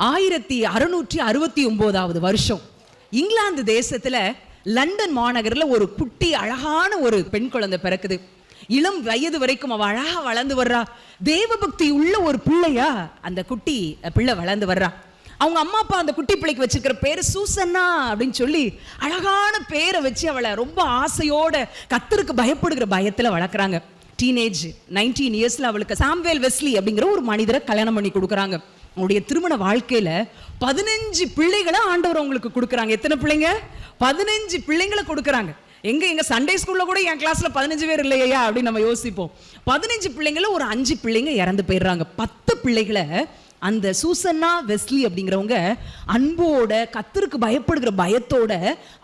ஆயிரத்தி அறுநூற்றி அறுபத்தி ஒம்போதாவது வருஷம். இங்கிலாந்து தேசத்துல லண்டன் மாநகரில் ஒரு குட்டி அழகான ஒரு பெண் குழந்தை பிறக்குது. இளம் வயது வரைக்கும் அவள் அழகா வளர்ந்து வர்றா. தேவபக்தி உள்ள ஒரு பிள்ளையா அந்த குட்டி பிள்ளை வளர்ந்து வர்றா. அவங்க அம்மா அப்பா அந்த குட்டி பிள்ளைக்கு வச்சிருக்கிற பேர் சூசன்னா அப்படின்னு சொல்லி அழகான பேரை வச்சு அவளை ரொம்ப ஆசையோட கத்தருக்கு பயப்படுகிற பயத்தில் வளர்க்குறாங்க. டீனேஜ் நைன்டீன் இயர்ஸ்ல அவளுக்கு சாம்வேல் வெஸ்லி அப்படிங்கிற ஒரு மனிதரை கல்யாணம் பண்ணி கொடுக்குறாங்க. உங்களுடைய திருமண வாழ்க்கையில பதினஞ்சு பிள்ளைகளை ஆண்டவர் அவங்களுக்கு கொடுக்குறாங்க. எத்தனை பிள்ளைங்க? பதினஞ்சு பிள்ளைங்களை கொடுக்குறாங்க. எங்க எங்க சண்டே ஸ்கூல்ல கூட என் கிளாஸ்ல பதினஞ்சு பேர் இல்லையா அப்படின்னு நம்ம யோசிப்போம். பதினஞ்சு பிள்ளைங்கள ஒரு அஞ்சு பிள்ளைங்க இறந்து போயிடுறாங்க. பத்து பிள்ளைகளை அந்த சூசன்னா வெஸ்லி அப்படிங்கிறவங்க அன்போட கத்தருக்கு பயப்படுகிற பயத்தோட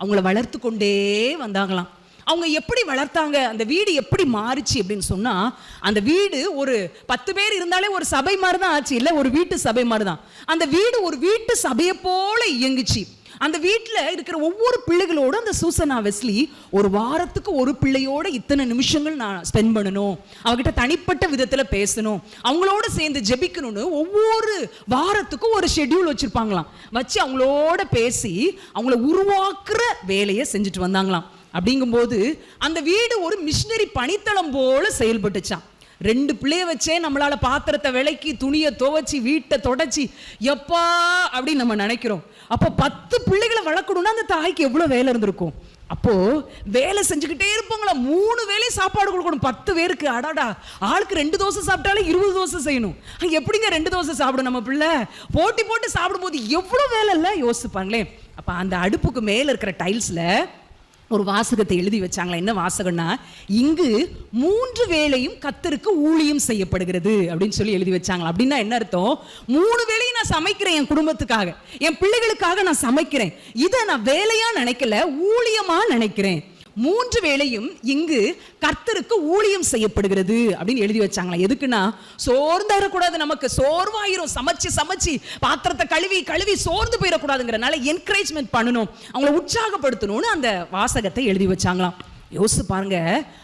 அவங்கள வளர்த்து கொண்டே வந்தாங்களாம். அவங்க எப்படி வளர்த்தாங்க அந்த வீடு எப்படி மாறுச்சு அப்படின்னு சொன்னால் அந்த வீடு ஒரு பத்து பேர் இருந்தாலே ஒரு சபை மாதிரி தான் ஆச்சு. இல்லை ஒரு வீட்டு சபை மாதிரி தான் அந்த வீடு ஒரு வீட்டு சபையை போல இயங்குச்சு. அந்த வீட்டில் இருக்கிற ஒவ்வொரு பிள்ளைகளோட அந்த சூசனா வெஸ்லி ஒரு வாரத்துக்கு ஒரு பிள்ளையோட இத்தனை நிமிஷங்கள் நான் ஸ்பெண்ட் பண்ணணும். அவகிட்ட தனிப்பட்ட விதத்தில் பேசணும். அவங்களோட சேர்ந்து ஜெபிக்கணும்னு ஒவ்வொரு வாரத்துக்கும் ஒரு ஷெட்யூல் வச்சுருப்பாங்களாம். வச்சு அவங்களோட பேசி அவங்கள உருவாக்குற வேலையை செஞ்சுட்டு வந்தாங்களாம். அப்படிங்கும்போது அந்த வீடு ஒரு மிஷினரி பணித்தளம் போல செயல்பட்டுச்சான் ரெண்டு பிள்ளைய வச்சே நம்மளால பாத்திரத்தை விளக்கி துணியை துவைச்சி வீட்டை தொடச்சி எப்பா அப்படின்னு நம்ம நினைக்கிறோம். அப்போ பத்து பிள்ளைகளை வளர்க்கணும்னா அந்த தாய்க்கு எவ்வளோ வேலை இருந்திருக்கும்? அப்போ வேலை செஞ்சுக்கிட்டே இருப்பாங்களா? மூணு வேலையும் சாப்பாடு கொடுக்கணும். பத்து பேருக்கு அடாடா ஆளுக்கு ரெண்டு தோசை சாப்பிட்டாலே இருபது தோசை செய்யணும். எப்படிங்க ரெண்டு தோசை சாப்பிடும் நம்ம பிள்ளை? போட்டி போட்டு சாப்பிடும்போது எவ்வளோ வேலை இல்லை? யோசிப்பாங்களே அப்போ அந்த அடுப்புக்கு மேலே இருக்கிற டைல்ஸில் ஒரு வாசகத்தை எழுதி வச்சாங்களா? என்ன வாசகம்னா இங்கு மூன்று வேளையும் கத்தருக்கு ஊழியம் செய்யப்படுகிறது அப்படின்னு சொல்லி எழுதி வச்சாங்களா? அப்படின்னா என்ன அர்த்தம்? மூணு வேளையும் நான் சமைக்கிறேன் என் குடும்பத்துக்காக. என் பிள்ளைகளுக்காக நான் சமைக்கிறேன். இதை நான் வேலையா நினைக்கல ஊழியமா நினைக்கிறேன். மூன்று வேளையும் இங்கு கர்த்தருக்கு ஊழியம் செய்யப்படுகிறது அப்படின்னு எழுதி வச்சாங்களா எதுக்குன்னா சோர்ந்துடக்கூடாது நமக்கு. சோர்வாயிரும். சமைச்சு சமைச்சு பாத்திரத்தை கழுவி கழுவி சோர்ந்து போயிடக்கூடாதுங்கிறனால என்கரேஜ்மெண்ட் பண்ணணும். அவங்கள உற்சாகப்படுத்தணும்னு அந்த வாசகத்தை எழுதி வச்சாங்களாம். யோசிச்சு பாருங்க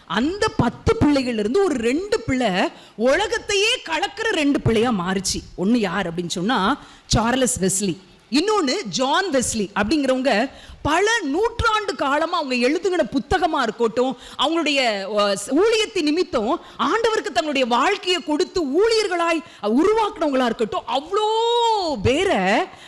அந்த பத்து பிள்ளைகள்ல இருந்து ஒரு ரெண்டு பிள்ளை உலகத்தையே கலக்கிற ரெண்டு பிள்ளையா மாறுச்சு. ஒண்ணு யார் அப்படின்னு சொன்னா சார்லஸ் வெஸ்லி. இன்னொன்னு ஜான் வெஸ்லி அப்படிங்கிறவங்க பல நூற்றாண்டு காலமா அவங்க எழுதுகிற புத்தகமா இருக்கட்டும் அவங்களுடைய ஊழியத்தை ஊழியத்தின் நிமித்தம் ஆண்டவருக்கு தங்களுடைய வாழ்க்கையை கொடுத்து ஊழியர்களாய் உருவாக்குனவங்களா இருக்கட்டும் அவ்வளோ பேரை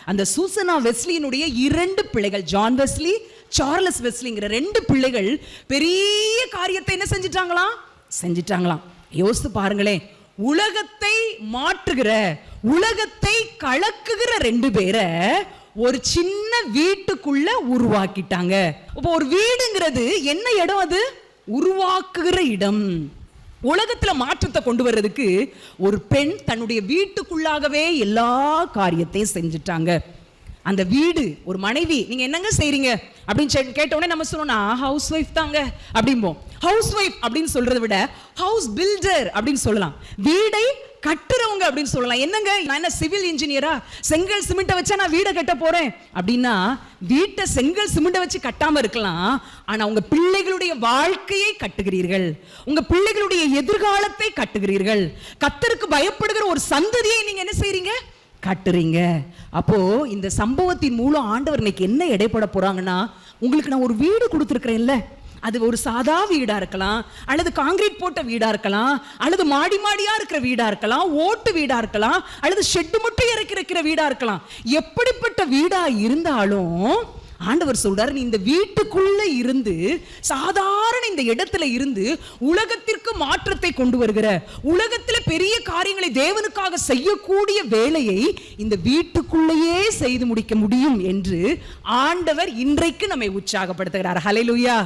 அந்த சூசனா வெஸ்லியினுடைய இரண்டு பிள்ளைகள் ஜான் வெஸ்லி சார்லஸ் வெஸ்லிங்கிற ரெண்டு பிள்ளைகள் பெரிய காரியத்தை என்ன செஞ்சிட்டாங்களாம்? செஞ்சிட்டாங்களாம். யோசித்து பாருங்களேன். உலகத்தை மாற்றுகிற உலகத்தை கலக்குகிற ரெண்டு பேரை ஒரு சின்ன வீட்டுக்குள்ள உருவாக்கிட்டாங்க. இப்போ ஒரு வீடுங்கிறது என்ன இடம் அது? உருவாக்குகிற இடம். உலகத்துல மாற்றத்தை கொண்டு வர்றதுக்கு ஒரு பெண் தன்னுடைய வீட்டுக்குள்ளாகவே எல்லா காரியத்தையும் செஞ்சுட்டாங்க. அந்த வீடு ஒரு மனைவி நீங்க என்னங்க செய்றீங்க? அப்படின்னு செ- கேட்ட உடனே நம்ம சொல்லணும் நான் ஹவுஸ் ஒய்ஃப் தாங்க. அப்படிம்போம். ஹவுஸ் ஒய்ஃப் அப்படின்னு சொல்றதை விட ஹவுஸ் பில்டர் அப்படின்னு சொல்லலாம். வீடை கட்டுறவங்க அப்படின்னு சொல்லலாம். என்னங்க? நான் என்ன சிவில் இன்ஜினியரா செங்கல் சிமெண்ட்டை வச்சா நான் வீடை கட்ட போறேன். அப்படின்னா வீட்டை செங்கல் சிமெண்ட்டை வச்சு கட்டாம இருக்கலாம். ஆனா உங்க பிள்ளைகளுடைய வாழ்க்கையை கட்டுகிறீர்கள். உங்க பிள்ளைகளுடைய எதிர்காலத்தை கட்டுகிறீர்கள். கத்தருக்கு பயப்படுகிற ஒரு சந்ததியை நீங்க என்ன செய்றீங்க? கட்டுறீங்க. அப்போ இந்த சம்பவத்தின் மூலம் ஆண்டவர் இன்னைக்கு என்ன எடைப்பட போறாங்கன்னா உங்களுக்கு நான் ஒரு வீடு கொடுத்துருக்கிறேன்ல. அது ஒரு சாதா வீடா இருக்கலாம் அல்லது காங்கிரீட் போட்ட வீடா இருக்கலாம் அல்லது மாடி மாடியா இருக்கிற வீடா இருக்கலாம் ஓட்டு வீடா இருக்கலாம் அல்லது ஷெட்டு மட்டும் இறக்கி இருக்கிற வீடா இருக்கலாம். எப்படிப்பட்ட வீடா இருந்தாலும் ஆண்டவர் சொல்றாரு நீ இந்த வீட்டுக்குள்ள இருந்து சாதாரண இந்த இடத்துல இருந்து உலகத்திற்கு மாற்றத்தை கொண்டு வருகிற உலகத்தில் பெரிய காரியங்களை தேவனுக்காக செய்யக்கூடிய வேலையை இந்த வீட்டுக்குள்ளேயே செய்து முடிக்க முடியும் என்று ஆண்டவர் இன்றைக்கு நம்மை உற்சாகப்படுத்துகிறார். ஹalleluya